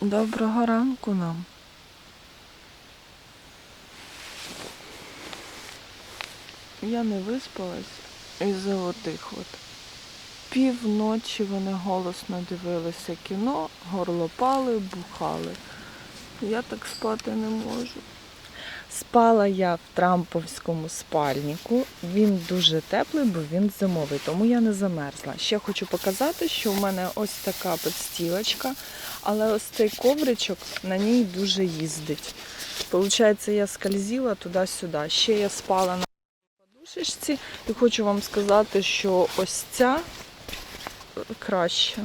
Доброго ранку нам. Я не виспалась із-за отих от. Півночі вони голосно дивилися кіно, горлопали, бухали. Я так спати не можу. Спала я в трамповському спальнику. Він дуже теплий, бо він зимовий, тому я не замерзла. Ще хочу показати, що в мене ось така підстілочка, але ось цей ковричок на ній дуже їздить. Получається, я скользила туди-сюди. Ще я спала на подушечці і хочу вам сказати, що ось ця е, краще.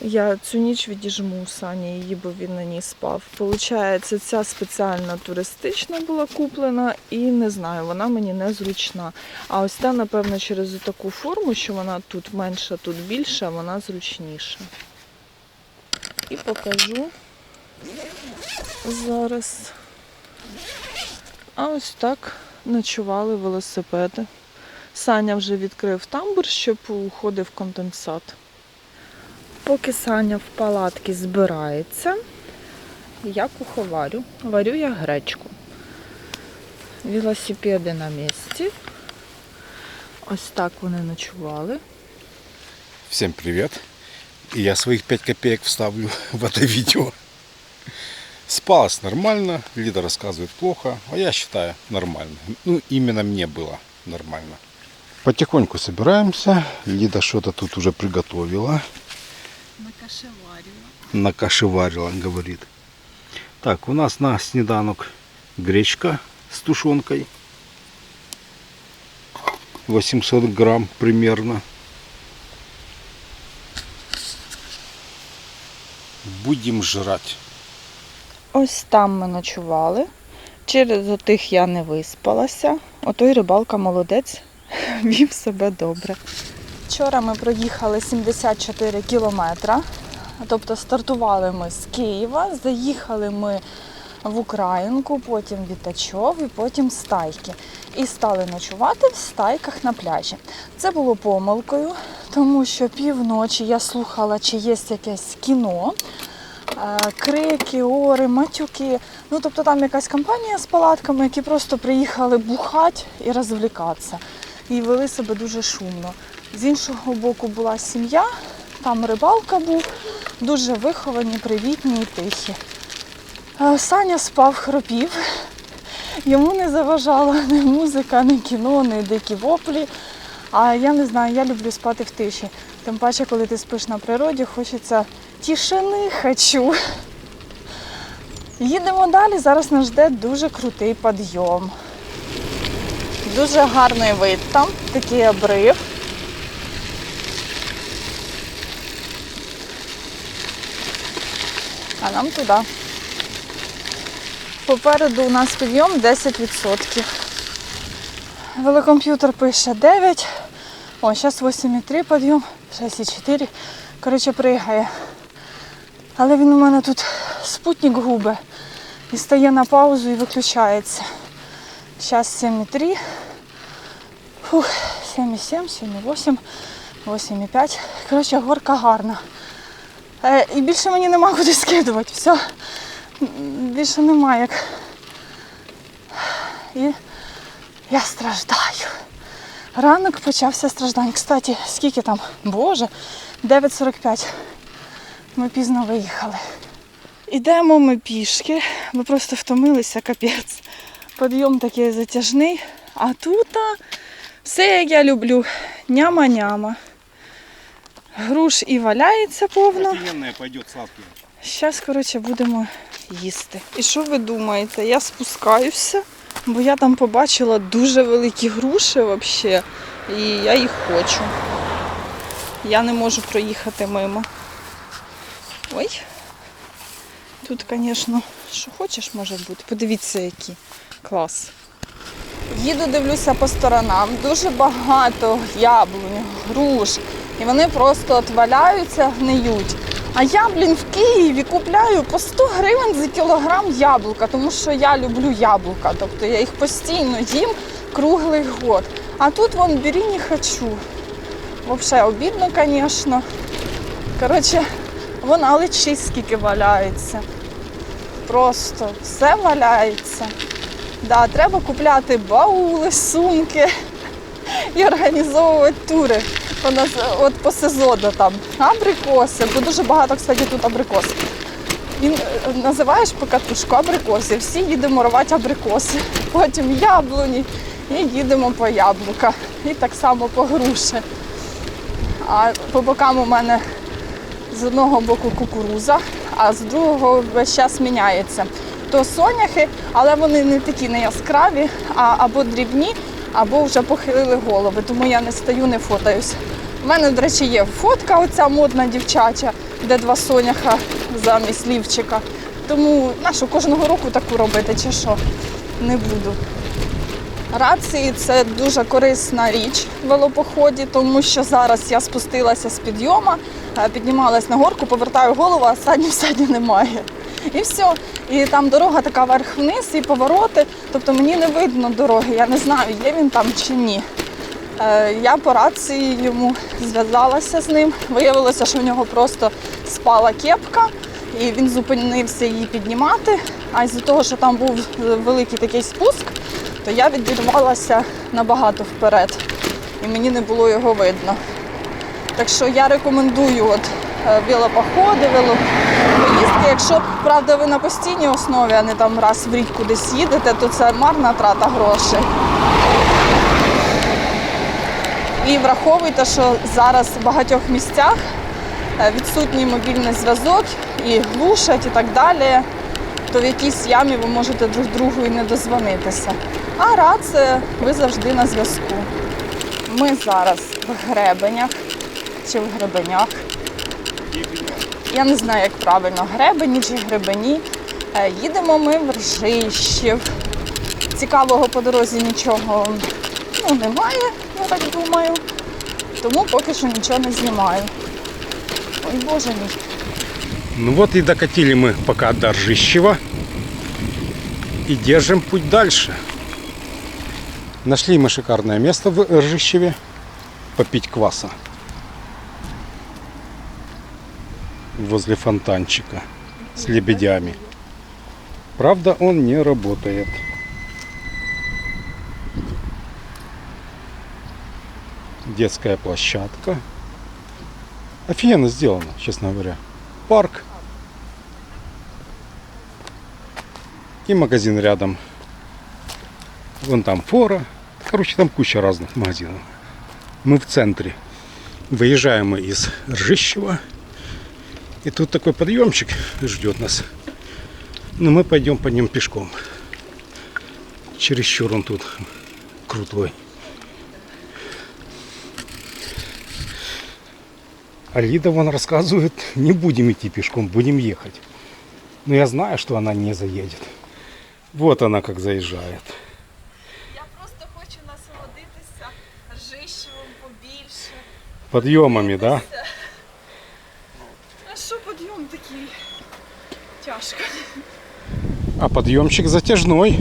Я цю ніч відіжму Сані її, бо він на ній спав. Получається, ця спеціальна туристична була куплена і не знаю, вона мені не зручна. А ось та, напевно, через таку форму, що вона тут менша, тут більша, вона зручніша. І покажу зараз. А ось так ночували велосипеди. Саня вже відкрив тамбур, щоб уходив конденсат. Поки Саня в палатці збирається, я куховарю. Варю я гречку. Велосипеди на місці. Ось так вони ночували. Всем привет. И я своих 5 копеек вставлю в это видео. Спалось нормально, Лида рассказывает плохо, а я считаю нормально. Ну, именно мне было нормально. Потихоньку собираемся. Лида что-то тут уже приготовила. Накашеварювала. Накашеварила, говорит. Так, у нас на снеданок гречка с тушенкой. 800 грамм примерно. Будем жрать. Ось там ми ночували. Через отих я не виспалася. Отой рибалка молодець, вів себе добре. Вчора ми проїхали 74 кілометра. Тобто стартували ми з Києва, заїхали ми в Українку, потім Вітачов і потім Стайки. І стали ночувати в стайках на пляжі. Це було помилкою, тому що півночі я слухала, чи є якесь кіно. Е, крики, ори, матюки. Ну, тобто там якась компанія з палатками, які просто приїхали бухати і розвлікатися. І вели себе дуже шумно. З іншого боку була сім'я, там рибалка був, дуже виховані, привітні і тихі. Е, Саня спав, хропів. Йому не заважала ні музика, ні кіно, ні дикі воплі. А я не знаю, я люблю спати в тиші. Тим паче, коли ти спиш на природі, хочеться тишини хочу. Їдемо далі. Зараз нас жде дуже крутий підйом. Дуже гарний вид там, такий обрив. А нам туди. Попереду у нас підйом 10%. Велокомп'ютер пише 9. О, зараз 8,3 підйом, 6,4. Коротше, пригає. Але він у мене тут спутник губе. І стає на паузу і виключається. Зараз 7,3. Фух, 7,7, 7,8, 8,5. Коротше, горка гарна. Е, і більше мені нема куди скидувати. Все. Більше нема як. І я страждаю. Ранок почався страждань. Кстати, скільки там? Боже, 9.45. Ми пізно виїхали. Ідемо ми пішки. Ми просто втомилися, капець. Підйом такий затяжний. А тут все як я люблю. Няма-няма. Груш і валяється повно. Зараз, коротше, будемо їсти. І що ви думаєте? Я спускаюся, бо я там побачила дуже великі груші взагалі. І я їх хочу. Я не можу проїхати мимо. Ой. Тут, звісно, що хочеш може бути. Подивіться, які. Клас. Їду, дивлюся по сторонам. Дуже багато яблунь, груш. І вони просто от валяються, гниють. А я, блін, в Києві купляю по 100 гривень за кілограм яблука, тому що я люблю яблука. Тобто я їх постійно їм круглий год. А тут вон бері не хочу. Взагалі обідно, звісно. Коротше, вона лечить скільки валяється. Просто все валяється. Да, треба купляти баули, сумки і організовувати тури. По нас- От по сезону там абрикоси, бо дуже багато, кстати, тут абрикос. Він е, називаєш покатушку абрикоси. Всі їдемо рвати абрикоси. Потім яблуні і їдемо по яблука. І так само по груші. А по бокам у мене з одного боку кукуруза, а з другого весь час міняється. То соняхи, але вони не такі не яскраві, а або дрібні, або вже похилили голови, тому я не стою, не фотаюсь. У мене, до речі, є фотка, оця модна дівчача, де два соняха замість лівчика. Тому нашу кожного року таку робити, чи що? Не буду. Рації це дуже корисна річ в велопоході, тому що зараз я спустилася з підйома, е, піднімалась на горку, повертаю голову, а садів саді немає. І все. І там дорога така вверх-вниз, і повороти. Тобто мені не видно дороги. Я не знаю, є він там чи ні. Е, Я по рації йому зв'язалася з ним. Виявилося, що в нього просто спала кепка, і він зупинився її піднімати. А з-за того, що там був великий такий спуск, то я відірвалася набагато вперед, і мені не було його видно. Так що я рекомендую от е, велопоходи, велопоїздки. Якщо правда ви на постійній основі, а не там раз в рік кудись їдете, то це марна трата грошей. І враховуйте, що зараз в багатьох місцях е, відсутній мобільний зв'язок і глушать і так далі, то в якійсь ямі ви можете друг другу і не дозвонитися. А рація ви завжди на зв'язку. Ми зараз в гребенях чи в гребенях. Я не знаю, як правильно, гребені чи гребені. Е, Їдемо ми в Ржищів. Цікавого по дорозі нічого ну, немає, я так думаю. Тому поки що нічого не знімаю. Ой, боже мій. Ну вот и докатили мы пока до Ржищева. И держим путь дальше. Нашли мы шикарное место в Ржищеве. Попить кваса. Возле фонтанчика. С лебедями. Правда, он не работает. Детская площадка. Офигенно сделано, честно говоря. Парк. И магазин рядом. Вон там фора. Короче, там куча разных магазинов. Мы в центре. Выезжаем мы из Ржищева. И тут такой подъемчик ждет нас. Но мы пойдем по нем пешком. Чересчур он тут крутой. А Лида вон рассказывает, не будем идти пешком, будем ехать. Но я знаю, что она не заедет. Вот она как заезжает. Я просто хочу насолодитися ржищевим побільше. Подъемами, да? А що підйом такий? Тяжко. А подъемчик затяжной.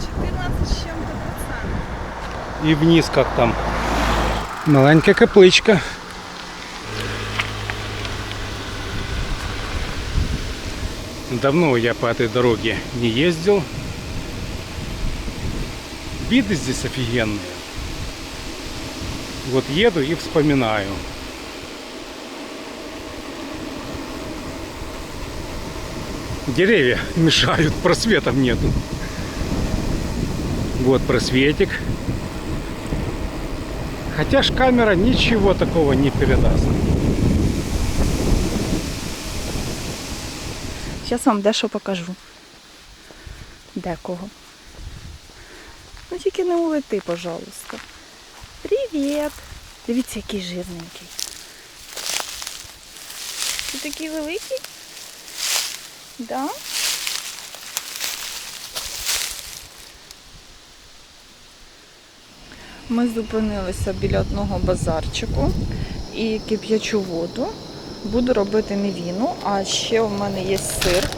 14 з чим-то процентів. И вниз как там. Маленькая капличка. Давно я по этой дороге не ездил. Виды здесь офигенные. Вот еду и вспоминаю. Деревья мешают, просветов нету. Вот просветик. Хотя ж камера ничего такого не передаст. Зараз вам дещо покажу. Декого. Ну тільки не улети, пожалуйста. Привіт! Дивіться, який жирненький. Ти такий великий? Да? Ми зупинилися біля одного базарчику і кип'ячу воду. Буду робити не віну, а ще у мене є сир.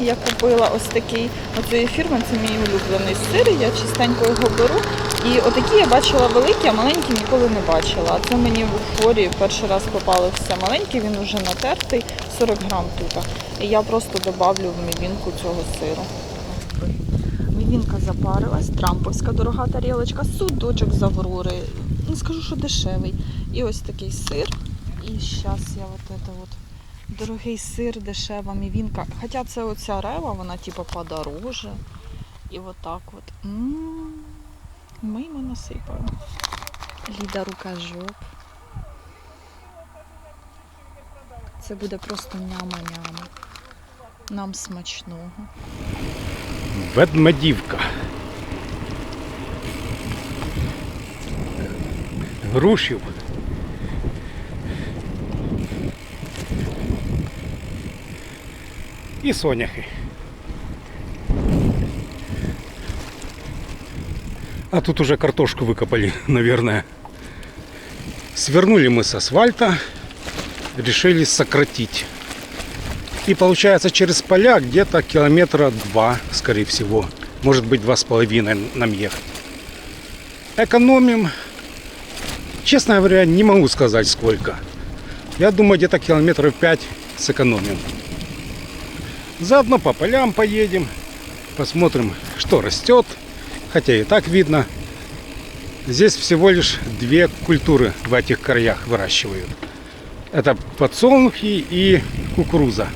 Я купила ось такий оцієї фірми, це мій улюблений сир. Я частенько його беру. І отакі я бачила великі, а маленькі ніколи не бачила. А це мені в форі перший раз попався маленький, він вже натертий, 40 грам тут. І я просто добавлю в мівінку цього сиру. Мівінка запарилась, трамповська дорога тарілочка, судочок з аврори. Не скажу, що дешевий. І ось такий сир. І зараз я от это от дорогий сир, дешева мівінка. Хоча це оця рева, вона типу подороже. І отак от. М, Ми йому насипаємо. Ліда рукожоп. Це буде просто няма-няма. Нам смачного. Ведмедівка. Грушів. І соняхи. А тут уже картошку выкопали, наверное. Свернули мы с асфальта, решили сократить. И получается через поля где-то километра два, скорее всего. Может быть два с половиной нам ехать. Экономим. Честно говоря, не могу сказать сколько. Я думаю, где-то километров пять сэкономим. Заодно по полям поедем. Посмотрим, что растет. Хотя и так видно. Здесь всего лишь две культуры в этих краях выращивают. Это подсолнухи и кукуруза.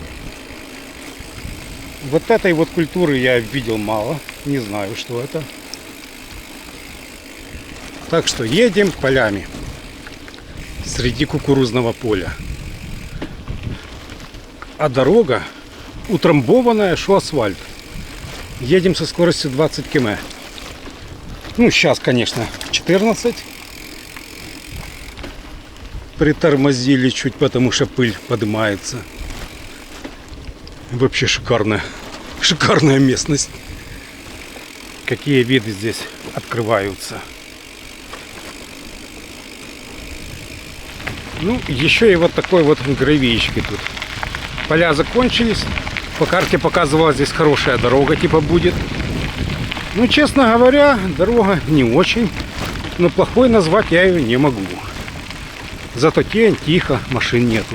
Вот этой вот культуры я видел мало. Не знаю, что это. Так что едем полями среди кукурузного поля. А дорога утрамбованная, что асфальт. Едем со скоростью 20 км. Ну, сейчас, конечно, 14. Притормозили чуть, потому что пыль поднимается. Вообще шикарная, шикарная местность. Какие виды здесь открываются. Ну, еще и вот такой вот гравеечки тут. Поля закончились. По карте показывала здесь хорошая дорога типа будет. Ну, честно говоря, дорога не очень. Но плохой назвать я ее не могу. Зато тень, тихо, машин нету.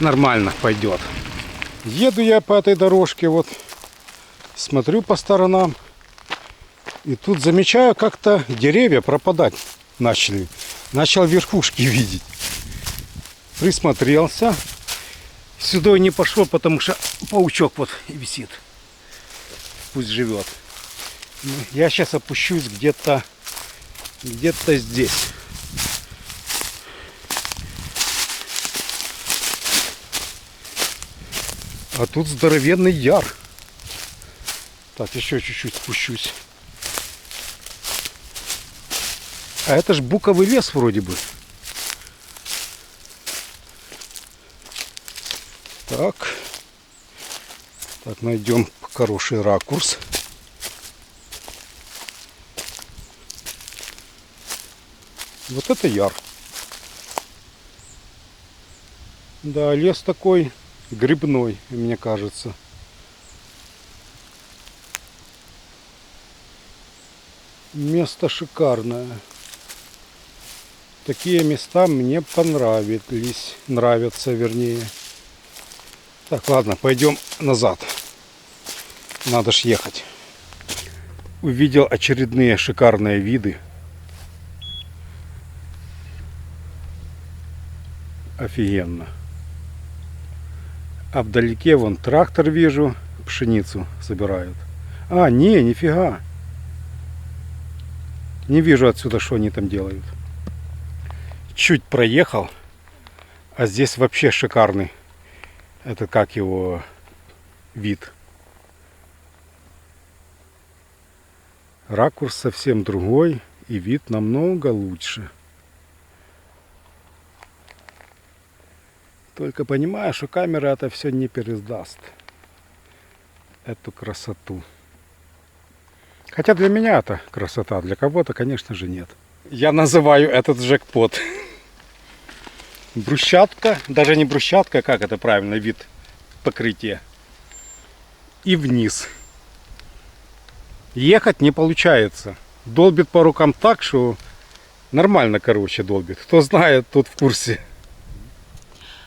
Нормально пойдет. Еду я по этой дорожке, вот смотрю по сторонам. И тут замечаю, как-то деревья пропадать начали. Начал верхушки видеть. Присмотрелся. Сюда не пошел, потому что паучок вот висит. Пусть живет. Я сейчас опущусь где-то где-то здесь. А тут здоровенный яр. Так, еще чуть-чуть спущусь. А это ж буковый лес вроде бы. Так. Так, найдем хороший ракурс. Вот это яр. Да, лес такой грибной, мне кажется. Место шикарное. Такие места мне понравились. Нравятся, вернее. Так, ладно, пойдем назад. Надо ж ехать. Увидел очередные шикарные виды. Офигенно. А вдалеке вон трактор вижу, пшеницу собирают. А, не, нифига. Не вижу отсюда, что они там делают. Чуть проехал, а здесь вообще шикарный. Это как его вид. Ракурс совсем другой и вид намного лучше. Только понимаю, что камера это все не передаст. Эту красоту. Хотя для меня это красота, для кого-то, конечно же, нет. Я называю этот джекпот. Брусчатка, даже не брусчатка, как это правильно, вид покрытия. и вниз. Ехать не получается. Долбит по рукам так, что нормально, короче, долбит. Кто знает, тот в курсе.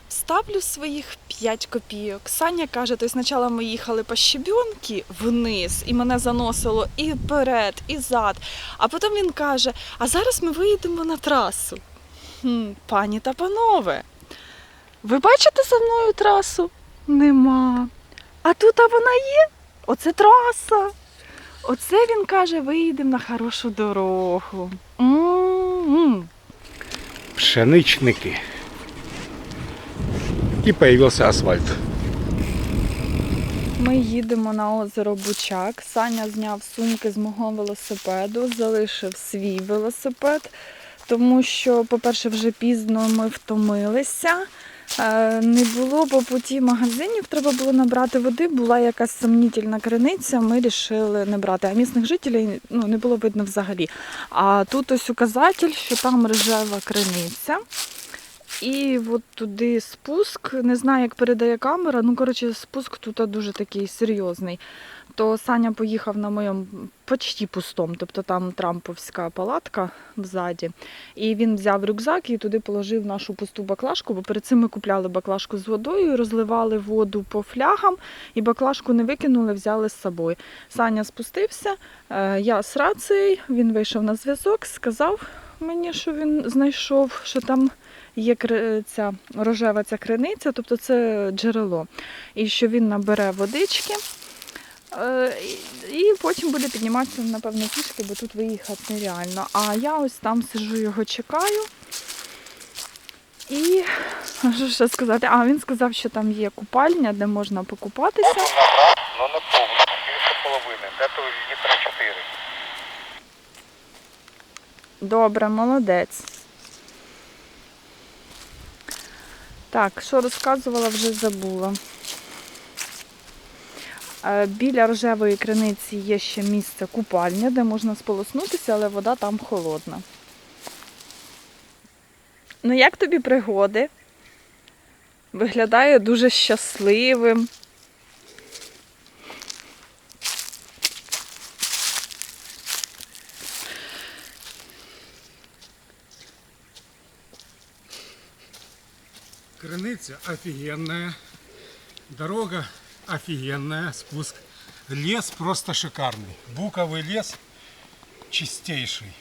Ставлю своїх 5 копійок. Саня каже, то спочатку ми їхали по щебенки вниз, і мене заносило і вперед, і зад. А потім він каже: а зараз ми виїдемо на трасу. Пані та панове, ви бачите за мною трасу? Нема. А тут а вона є. Оце траса. Оце він каже, виїдемо на хорошу дорогу. М-м-м. Пшеничники. И появился асфальт. Ми їдемо на озеро Бучак. Саня зняв сумки з мого велосипеду, залишив свій велосипед, тому що, по-перше, вже пізно ми втомилися. Е, Не було по путі магазинів, треба було набрати води, була якась сумнітельна криниця, ми вирішили не брати. А місних жителів ну, не було видно взагалі. А тут ось указатель, що там рожева криниця. І от туди спуск, не знаю, як передає камера. Ну, коротше, спуск тут дуже такий серйозний. То Саня поїхав на моєму почти пустому, тобто там трамповська палатка взаді. І він взяв рюкзак і туди положив нашу пусту баклажку, бо перед цим ми купляли баклажку з водою, розливали воду по флягам, і баклажку не викинули, взяли з собою. Саня спустився, е, я з рацією, він вийшов на зв'язок, сказав мені, що він знайшов, що там є ця рожева ця криниця, тобто це джерело. І що він набере водички. Е, і- потім буде підніматися, напевно, пішки, бо тут виїхати нереально. А я ось там сиджу, його чекаю. І що ще сказати? А він сказав, що там є купальня, де можна покупатися. Но на повну, 2,5. Это литра 4. Добре, молодець. Так, що розказувала, вже забула. Е, Біля рожевої криниці є ще місце купальня, де можна сполоснутися, але вода там холодна. Ну, як тобі пригоди? Виглядає дуже щасливим. Крыница офигенная. Дорога офигенная. Спуск. Лес просто шикарный. Буковый лес чистейший.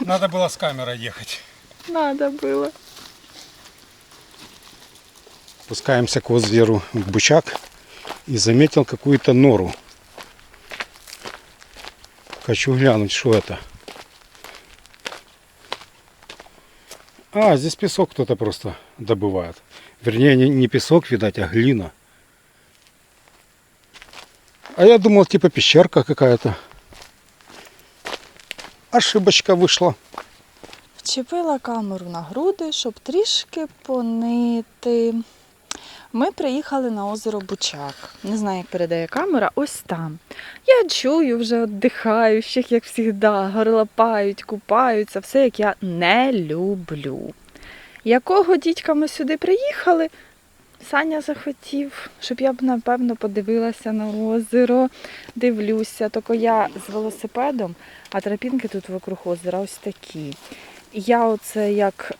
Надо было с камерой ехать. Надо було. Спускаемся к озеру Бучак и заметил какую-то нору. Хочу глянуть, что это. А, здесь песок кто-то просто добывает. Вернее, не, не песок, видать, а глина. А я думал, типа пещерка какая-то. Ошибочка вышла. Вчепила камеру на груди, щоб трішки понити. Ми приїхали на озеро Бучак. Не знаю, як передає камера, ось там. Я чую вже віддихаючих, як завжди, горлопають, купаються, все як я не люблю. Якого дідька ми сюди приїхали? Саня захотів, щоб я б напевно подивилася на озеро, дивлюся. Тільки я з велосипедом, а тропінки тут вокруг озера ось такі. Я оце як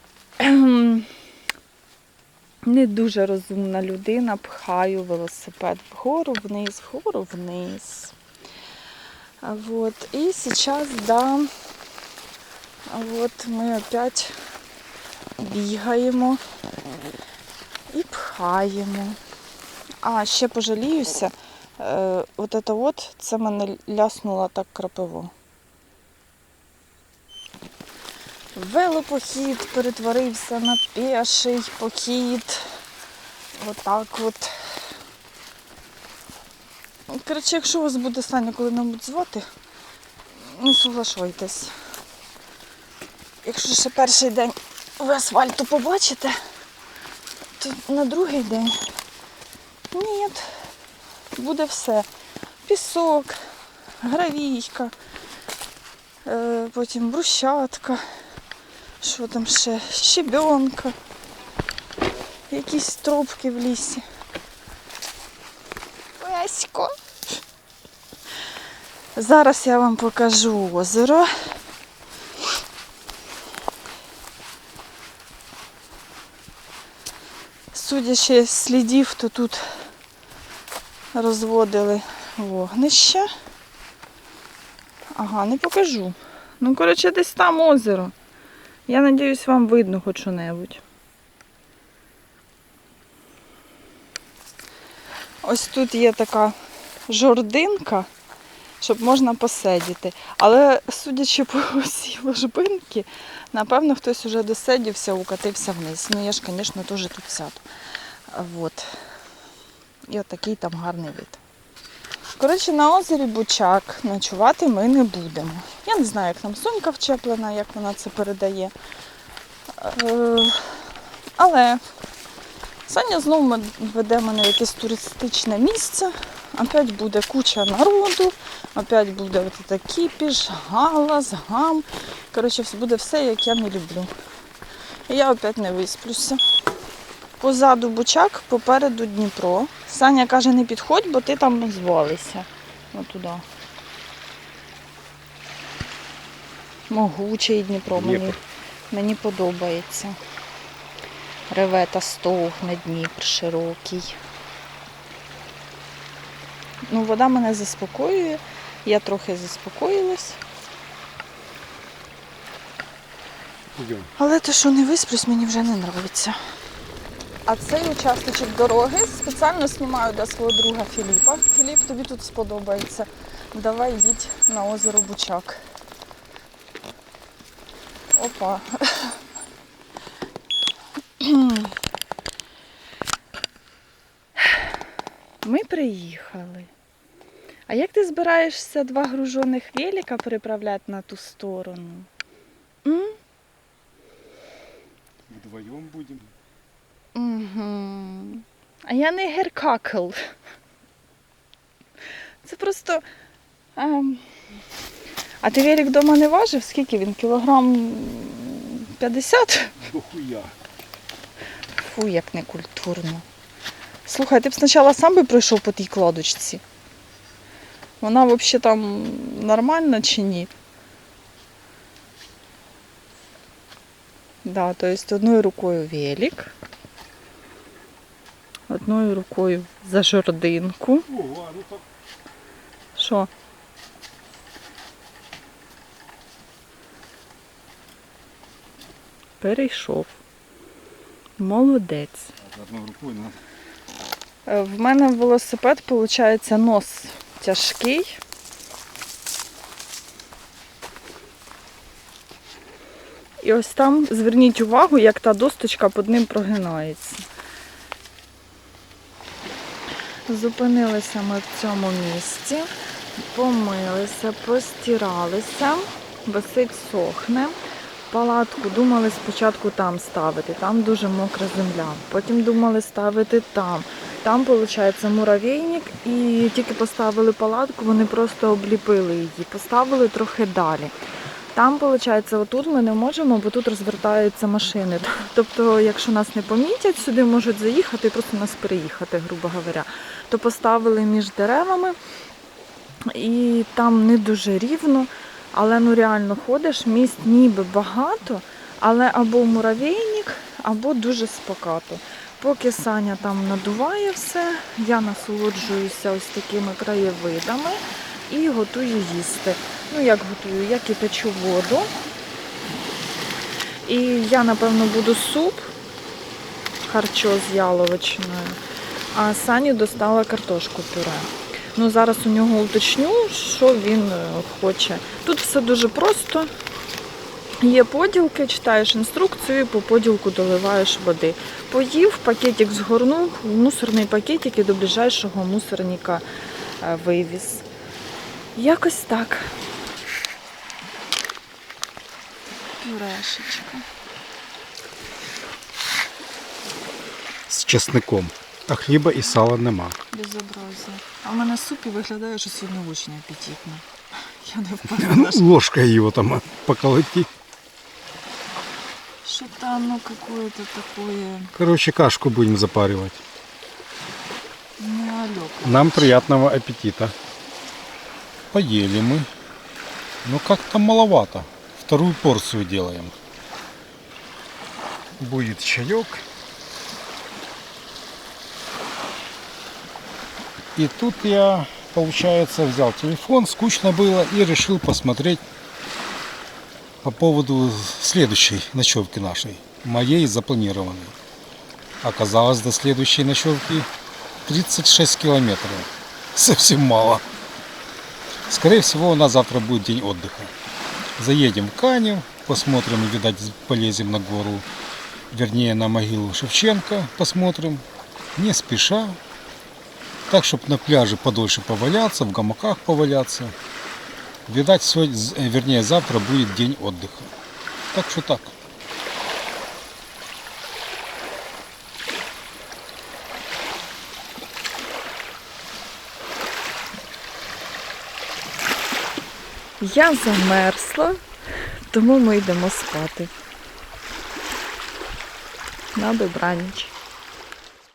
не дуже розумна людина, пхаю велосипед вгору, вниз, вгору, вниз. Вот. І зараз, да, от ми опять бігаємо і пхаємо. А, ще пожаліюся. Е, от це от, це мене ляснуло так крапиво. Велопохід перетворився на піший похід. Отак от. Коротше, якщо у вас буде Саня коли-небудь звати, не соглашайтесь. Якщо ще перший день ви асфальту побачите, то на другий день ні, буде все. Пісок, гравійка, е, потім брусчатка. Що там ще? Щебенка. Якісь тропки в лісі. сонечко. Зараз я вам покажу озеро. Судячи з слідів, то тут розводили вогнище. Ага, не покажу. Ну, коротше, десь там озеро. Я надіюсь, вам видно хоч що-небудь. Ось тут є така жординка, щоб можна посидіти. Але судячи по цій ложбинці, напевно, хтось уже досидівся, укатився вниз. Ну я ж, звісно, теж тут сяду. Вот. І от там гарний вид. Коротше, на озері Бучак ночувати ми не будемо. Я не знаю, як там Сонька вчеплена, як вона це передає. Е, Але Саня знову веде мене в якесь туристичне місце. Опять буде куча народу, опять буде от кіпіш, галас, гам. Коротше, буде все, як я не люблю. І я опять не висплюся. Позаду бучак, попереду Дніпро. Саня каже, не підходь, бо ти там звалишся. Отуди. Могучий Дніпро мені, мені подобається. Реве та стогне Дніпр широкий. Ну, вода мене заспокоює. Я трохи заспокоїлась. Але те, що не висплюсь, мені вже не подобається. А цей участочок дороги спеціально знімаю для свого друга Філіпа. Філіп, тобі тут сподобається. Давай їдь на озеро Бучак. Опа. Ми приїхали. А як ти збираєшся два гружених велика переправляти на ту сторону? М? Вдвоєм будемо. Угу. А я не геркакл. Це просто. ем, А ти велик вдома не важив? Скільки він? Кілограм 50? Дохуя. Фу, як некультурно. Слухай, ти б спочатку сам би пройшов по тій кладочці. Вона взагалі там нормальна чи ні? Да, то есть одною рукою велик, одною рукою за так. Що? Перейшов. Молодець. Одною рукою. Е, В мене велосипед, виходить, нос тяжкий. І ось там зверніть увагу, як та досточка під ним прогинається. Зупинилися ми в цьому місці, помилися, постиралися, висить сохне. Палатку думали спочатку там ставити, там дуже мокра земля. Потім думали ставити там. Там, виходить, муравейник, і тільки поставили палатку, вони просто обліпили її, поставили трохи далі. Там, виходить, отут ми не можемо, бо тут розвертаються машини. Тобто, якщо нас не помітять, сюди можуть заїхати і просто нас переїхати, грубо говоря. То поставили між деревами, і там не дуже рівно, але ну реально ходиш, місць ніби багато, але або муравейник, або дуже спокато. Поки Саня там надуває все, я насолоджуюся ось такими краєвидами і готую їсти. Ну, як готую? Я кипячу воду. І я, напевно, буду суп харчо з яловичиною, а Сані достала картошку пюре. Ну, зараз у нього уточню, що він е, хоче. Тут все дуже просто. Є поділки, читаєш інструкцію і по поділку доливаєш води. Поїв, пакетик згорнув, мусорний пакетик і до ближайшого мусорника е, вивіз. Якось так. Пюрешечка. З чесником. А хліба і сала нема. Безобразие. А в мене суп і виглядає, що сьогодні дуже апетитно. Я не впевнена, що Ложкой его там поколоти. что-то оно какое-то такое Короче, кашку будем запаривать. не самольот. Нам приятного аппетита. Поели мы. Но как-то маловато. Вторую порцию делаем. Будет чаек. И тут я, получается, взял телефон, скучно было, и решил посмотреть по поводу следующей ночевки нашей, моей запланированной. Оказалось, до следующей ночевки 36 километров. Совсем мало. Скорее всего, у нас завтра будет день отдыха. Заедем в Канев, посмотрим, видать, полезем на гору, вернее, на могилу Шевченко посмотрим, не спеша. Так, чтобы на пляже подольше поваляться, в гамаках поваляться. Видать, сегодня, э, вернее, завтра будет день отдыха. Так что так. Я замерзла, тому ми йдемо спати. На добраніч.